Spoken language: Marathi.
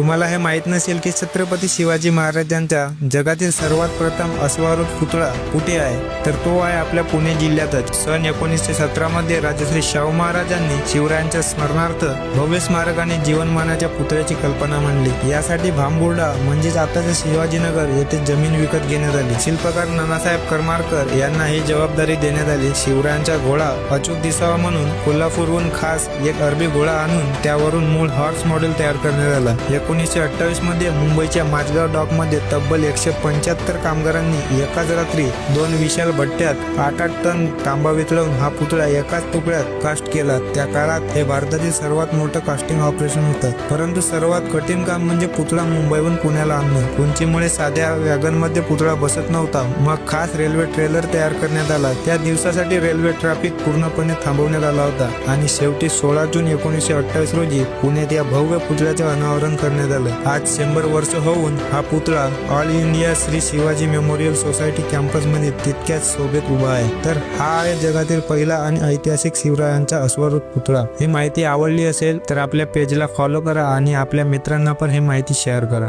तुम्हाला हे माहीत नसेल की छत्रपती शिवाजी महाराजांचा जगातील सर्वात प्रथम अश्वारूढ पुतळा कुठे आहे? तर तो आहे आपल्या पुणे जिल्ह्यातच. सन एकोणीसशे सतरा मध्ये राजश्री शाहू महाराजांनी शिवरायांच्या स्मरणार्थ भव्य स्मारक आणि जीवनमानाच्या पुतळ्याची कल्पना मांडली. यासाठी भांबुर्डा म्हणजेच आताच्या शिवाजीनगर येथे जमीन विकत घेण्यात आली. शिल्पकार नानासाहेब करमारकर यांना ही जबाबदारी देण्यात आली. शिवरायांचा घोडा अचूक दिसावा म्हणून कोल्हापूरहून खास एक अरबी घोडा आणून त्यावरून मूळ हॉर्स मॉडेल तयार करण्यात आला. एकोणीसशे अठ्ठावीसमध्ये मुंबईच्या माझगाव डॉकमध्ये तब्बल एकशे पंच्याहत्तर कामगारांनी एकाच रात्री दोन विशाल भट्ट्यात आठ आठ टन तांबा वितळवून हा पुतळा एकाच तुकड्यात कास्ट केला. त्या काळात हे भारतातील सर्वात मोठं कास्टिंग ऑपरेशन होतं. परंतु सर्वात कठीण काम म्हणजे पुतळा मुंबईहून पुण्याला आणणं. उंचीमुळे साध्या वॅगनमध्ये पुतळा बसत नव्हता. मग खास रेल्वे ट्रेलर तयार करण्यात आला. त्या दिवसासाठी रेल्वे ट्रॅफिक पूर्णपणे थांबवण्यात आला होता. आणि शेवटी सोळा जून एकोणीसशे अठ्ठावीस रोजी पुण्यात या भव्य पुतळ्याचे अनावरण करण्यात आलं. आज शंभर वर्ष होऊन हा पुतळा all India Shri Shivaji memorial society कॅम्पसमध्ये तितक्याच शोभेत उभा आहे. तर हा आहे जगातील पहिला आणि ऐतिहासिक शिवरायांचा अश्वारूढ पुतळा. ही माहिती आवडली असेल तर आपल्या पेजला फॉलो करा आणि आपल्या मित्रांना पण ही माहिती शेअर करा.